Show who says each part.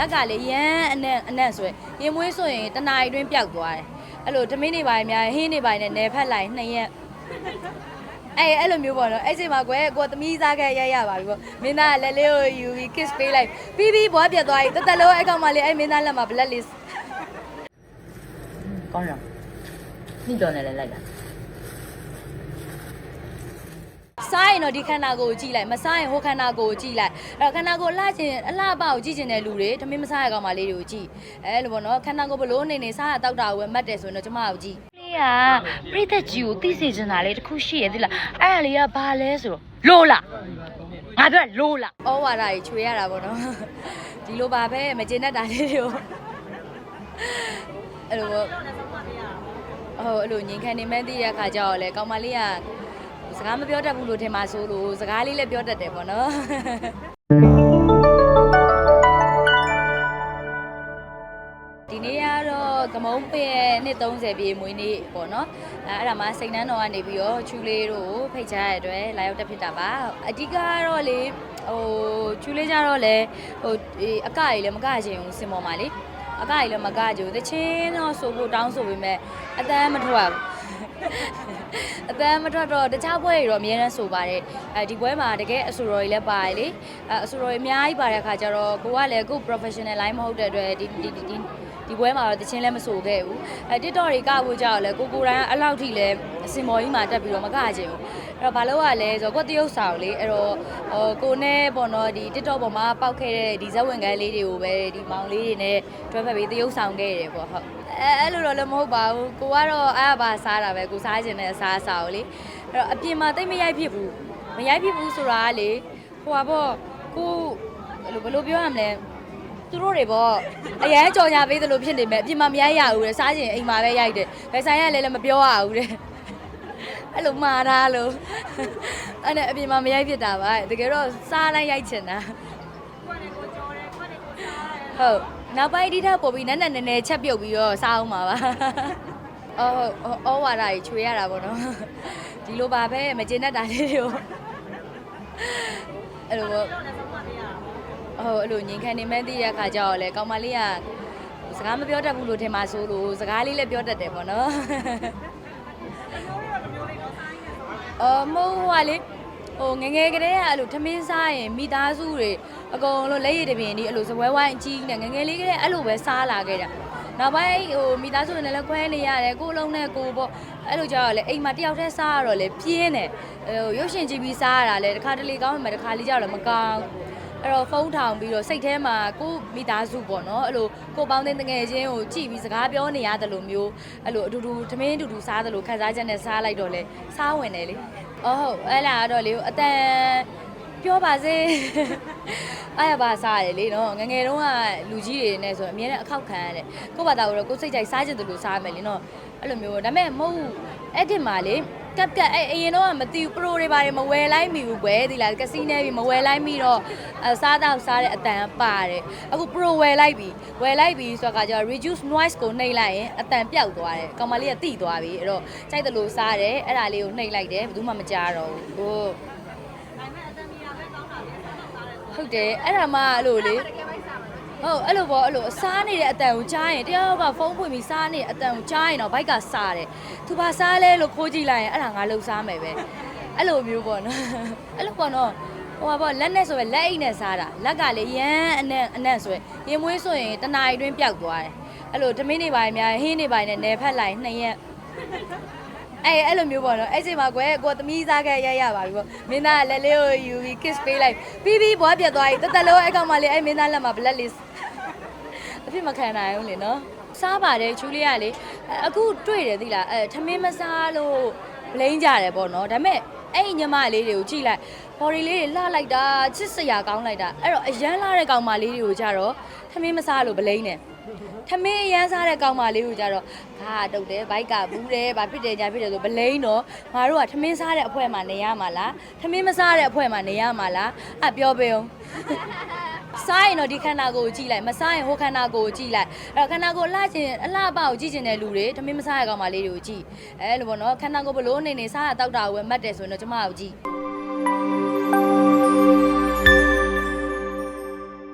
Speaker 1: လက်ကလေရမ်းအနက်အနက်ဆိုရင်ရင်မွေးဆိုရင်တနာရီတွင်းပျောက်သွားတယ်အဲ့လိုဓမင်းနေပါရင်များဟင်းနေပါရင်လည်းနယ်ဖက်လိုက်နှစ်ရက်အဲ့အဲ့လိုမျိုးပေါ့နော်အဲ့ချိန်မှာကွယ်ကိုသမီးစားခဲ့ရရပါပြီပေါ့မင်းသားကလက်လေးကိုယူပြီး kiss ပေးလိုက်ပြီးပြီးဘွားပြတ်သွားပြီတက်တက်လို့အဲ့ကောင်မလေးအဲ့မင်းသားလက်မှာ black list
Speaker 2: ကောင်းရောညကြော်နေလဲလိုက်လာ
Speaker 1: စားရင်တော့ဒီခန္ဓာကိုယ်ကိုကြည့်လိုက်မစားရင်ဟိုခန္ဓာကိုယ်ကိုကြည့်လိုက်အဲ့တော့ခန္ဓာကိုယ်လှချင်အလှပကိုကြည့်ချင်တဲ့လူတွေသမင်းမစားရကောင်မလေးတွေကိုကြည့်အဲ့လိုပေါ့နော်ခန္ဓာကိုယ်ဘလို့နေနေစားရတောက်တာကိုပဲမှတ်တယ်ဆိုရင်တော့ကျမကိုကြည့်
Speaker 2: လေးကပြိသက်ကြီးကိုသိစေချင်တာလေတခုရှိရသေးလားအဲ့ဒါလေးကဘာလဲဆိုတော့လိုလားငါပြောလိုလား
Speaker 1: ဩဝါဒကြီးချွေရတာပေါ့နော်ဒီလိုပါပဲမကျေနပ်တာလေးတွေကိုအဲ့လိုပေါ့ဟုတ်အဲ့လိုငင်ခံနေမှန်းသိရတဲ့အခါကျတော့လေကောင်မလေးက စကားမပြောတတ်ဘူးလို့ထင်ပါဆိုလို့စကားလေးလည်းပြောတတ်တယ်ပေါ့နော်ဒီနေ့ကတော့ကမုံပင်ရဲ့နှစ်30ပြည့်မွေးနေ့ပေါ့နော်အဲအဲ့ဒါမှစိတ်နှမ်းတော်ကနေပြီးတော့ချူလေးတို့ကိုဖိတ်ကြားရတဲ့အတွက်လာရောက်တက်ဖြစ်တာပါအဓိကကတော့လေဟိုချူလေးကြတော့လေဟိုဒီအကကြီးလည်းမကချင်ဘူးစင်ပေါ်မှာလေအကကြီးလည်းမကကြဘူးတချင်းတော့ဆိုဖို့တောင်းဆိုပေမဲ့အတန်းမထွက်ဘူး အတန်းမထွက်တော့တခြားပွဲတွေတော့အများနဲ့ဆိုပါတယ်အဲဒီပွဲမှာတကယ်အဆူတော်ကြီးလည်းပါတယ်လေအဲအဆူတော်ကြီးအများကြီးပါတဲ့အခါကျတော့ကိုကလည်းကို professional line မဟုတ်တဲ့အတွက်ဒီဒီဒီ ဒီပွဲမှာတော့တချင်းလည်းမဆိုခဲ့ဘူးအဲ TikTok တွေကဖို့ကြောက်လဲကိုကိုတိုင်းအဲ့လောက်ထိလဲအစင်မော်ကြီးမှာတက်ပြီးတော့မကချင်ဘူးအဲ့တော့ဘာလို့ ਆ လဲဆိုတော့ကိုတရုပ်ဆောင်လေအဲ့တော့ဟိုကိုနဲ့ပေါ့နော်ဒီ TikTok ပေါ်မှာပောက်ခဲ့တဲ့ဒီဇက်ဝင်ကန်းလေးတွေကိုပဲဒီမောင်လေးတွေနဲ့တွဲဖက်ပြီးတရုပ်ဆောင်ခဲ့ရတယ်ပေါ့ဟုတ်အဲအဲ့လိုတော့လည်းမဟုတ်ပါဘူးကိုကတော့အားပါစားတာပဲကိုစားခြင်းနဲ့စားစားကိုလေအဲ့တော့အပြင်မှာတိတ်မရိုက်ဖြစ်ဘူးမရိုက်ဖြစ်ဘူးဆိုတာကလေဟိုပါပေါ့ကိုအဲ့လိုဘယ်လိုပြောရမလဲ သူတို့တွေပေါ့အရန်ကြော်ညာပေးသလိုဖြစ်နေမဲ့အပြင်မှာမရိုက်ရဘူးတဲ့စားချင်အိမ်မှာပဲရိုက်တယ်ဘယ်ဆိုင်ရလဲလည်းမပြောရဘူးတဲ့အဲ့လိုမှားတာလို့အဲ့နဲ့အပြင်မှာမရိုက်ဖြစ်တာပါတကယ်တော့စားလိုက်ရိုက်ချင်တာဟုတ်နောက်ပိုင်းဒီထက်ပို့ပြီးနက်နက်နဲနဲချက်ပြုတ်ပြီးတော့စားအောင်ပါပါအော်ဟုတ်ဩဝါဒကြီးချွေရတာပေါ့နော်ဒီလိုပါပဲမကျေနပ်တာလေးတွေကိုအဲ့လိုပေါ့ ဟုတ်အဲ့လိုငင်ခံနေမှန်းသိတဲ့အခါကျတော့လေကောင်မလေးကစကားမပြောတတ်ဘူးလို့ထင်ပါဆိုလို့စကားလေးလည်းပြောတတ်တယ်ပေါ့နော်အော်မို့ဟိုကလေဟိုငယ်ငယ်ကလေးကအဲ့လိုထမင်းစားရင်မိသားစုတွေအကုန်လုံးလက်ရည်တပင်ဒီအဲ့လိုစပွဲဝိုင်းအကြီးနဲ့ငယ်ငယ်လေးကလေးအဲ့လိုပဲစားလာခဲ့တာနောက်ပိုင်းဟိုမိသားစုတွေနဲ့လည်းခွဲနေရတယ်ကိုယ်လုံးနဲ့ကိုယ်ပေါ့အဲ့လိုကြတော့လေအိမ်မှာတယောက်တည်းစားရတော့လေပြင်းတယ်ဟိုရုပ်ရှင်ကြည့်ပြီးစားရတာလေတစ်ခါတလေကောင်းမှတစ်ခါလေးကြတော့မကောင်း အဲ့တော့ဖုန်းထောင်ပြီးတော့စိတ်ထဲမှာကိုယ့်မိသားစုပေါ့နော်အဲ့လိုကိုယ့်ပေါင်းတဲ့တငယ်ချင်းကိုကြည့်ပြီးစကားပြောနေရတယ်လို့မျိုးအဲ့လိုအတူတူသမင်းအတူတူစားတယ်လို့ခံစားချက်နဲ့စားလိုက်တော့လေစားဝင်တယ်လေအော်ဟုတ်အဲ့လာတော့လေအတန်ပြောပါစေအားရပါစားရတယ်လေနော်ငယ်ငယ်တုန်းကလူကြီးတွေနဲ့ဆိုအမြဲတမ်းအခောက်ခံရတယ်ကိုယ့်ဘာသာကိုတော့ကိုယ်စိတ်ကြိုက်စားချင်တယ်လို့စားမယ်လေနော်အဲ့လိုမျိုးဒါပေမဲ့မဟုတ်ဘူးအဲ့ဒီမှာလေ ကပ်ကပ်အဲ့အရင်တော့ကမသိဘူးပရိုတွေပါတယ်မဝယ်လိုက်မိဘူးကွယ်ဒီလားကစီနဲပြီးမဝယ်လိုက်မိတော့အစားတော့စားတဲ့အတန်ပါတယ်အခု pro ဝယ်လိုက်ပြီဝယ်လိုက်ပြီဆိုတော့ကကျတော့ reduce noise ကိုနှိပ်လိုက်ရင်အတန်ပျောက်သွားတယ်ကောင်မလေးကတိသွားပြီအဲ့တော့ကြိုက်တယ်လို့စားတယ်အဲ့ဒါလေးကိုနှိပ်လိုက်တယ်ဘယ်သူမှမကြားတော့ဘူးဟုတ်ဟုတ်တယ်အဲ့ဒါမှအဲ့လိုလေ ဟုတ်အဲ့လိုပေါ့အဲ့လိုစားနေတဲ့အတန်ကိုကြားရင်တယောက်ကဖုန်းဖွင့်ပြီးစားနေတဲ့အတန်ကိုကြားရင်တော့ဘိုက်ကစားတယ်သူဘာစားလဲလို့ခိုးကြည့်လိုက်ရင်အဲ့ဒါငါလှုပ်စားမယ်ပဲအဲ့လိုမျိုးပေါ့နော်အဲ့လိုပေါ့နော်ဟိုပါပေါ့လက်နဲ့ဆိုရင်လက်အိတ်နဲ့စားတာလက်ကလေရမ်းအနက်အနက်ဆိုရင်ရင်မွေးဆိုရင်တနာရီတွင်းပျောက်သွားတယ်အဲ့လိုဓမင်းနေပါရင်များဟင်းနေပါရင်လည်းနယ်ဖက်လိုက်နှစ်ရက် အဲ့အဲ့လိုမျိုးပေါ့နော်အဲ့ချိန်မှာကွယ်ကိုသမီးစားခဲ့ရရပါပြီပေါ့မင်းသားကလက်လေးကိုယူပြီး kiss ပေးလိုက်ပြီးပြီးဘွားပြတ်သွားပြီတက်တက်လို့အဲ့ကောင်မလေးအဲ့မင်းသားလက်မှာ black list အဖြစ်မခံနိုင်ဘူးလေနော်စားပါတယ်ချူလေးကလေအခုတွေ့တယ်သိလားအဲထမင်းမစားလို့ blame ကြတယ်ပေါ့နော်ဒါပေမဲ့အဲ့ဒီညီမလေးတွေကိုကြည့်လိုက် body လေးတွေလှလိုက်တာချစ်စရာကောင်းလိုက်တာအဲ့တော့အရန်လှတဲ့ကောင်မလေးတွေကိုကြတော့ထမင်းမစားလို့ blame တယ် ထမင်းအရမ်းစားတဲ့ကောင်မလေးကိုကြတော့ခါတုတ်တယ်ဘိုက်ကဘူးတယ်ဘာဖြစ်တယ်ညာဖြစ်တယ်ဆိုဗလိန်တော့ငါတို့ကထမင်းစားတဲ့အဖွဲမှာနေရမှာလားထမင်းမစားတဲ့အဖွဲမှာနေရမှာလားအပြောပေးအောင်စားရင်တော့ဒီခန္ဓာကိုယ်ကိုကြည့်လိုက်မစားရင်ဟိုခန္ဓာကိုယ်ကိုကြည့်လိုက်အဲ့တော့ခန္ဓာကိုယ်လှချင်အလှပကိုကြည့်ချင်တဲ့လူတွေထမင်းမစားရကောင်မလေးတွေကိုကြည့်အဲလိုပေါ့နော်ခန္ဓာကိုယ်ဘလို့နေနေစားရတောက်တာကိုပဲမှတ်တယ်ဆိုရင်တော့ကျမကိုကြည့်